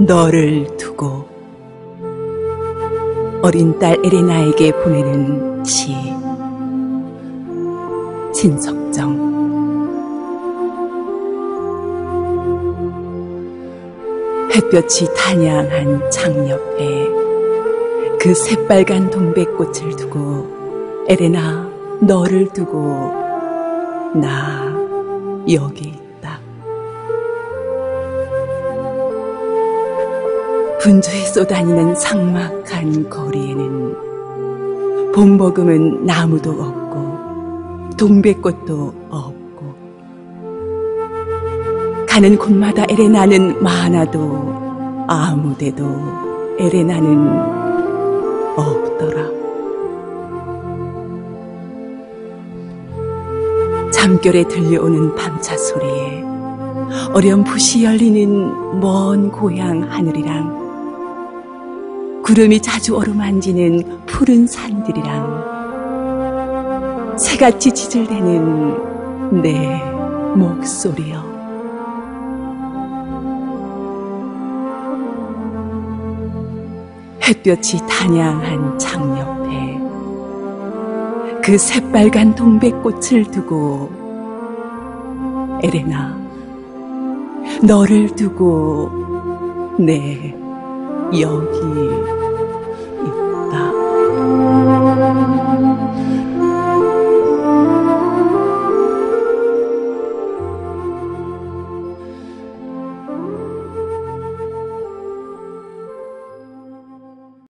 너를 두고 어린 딸 에레나에게 보내는 시 진석정. 햇볕이 단양한 창 옆에 그 새빨간 동백꽃을 두고 에레나 너를 두고 나 여기 분주히 쏘다니는 삭막한 거리에는 봄버금은 나무도 없고 동백꽃도 없고 가는 곳마다 에레나는 많아도 아무데도 에레나는 없더라. 잠결에 들려오는 밤차 소리에 어렴풋이 열리는 먼 고향 하늘이랑 구름이 자주 어루만지는 푸른 산들이랑 새같이 지질대는 내 목소리여. 햇볕이 단양한 창 옆에 그 새빨간 동백꽃을 두고 에레나 너를 두고 내 여기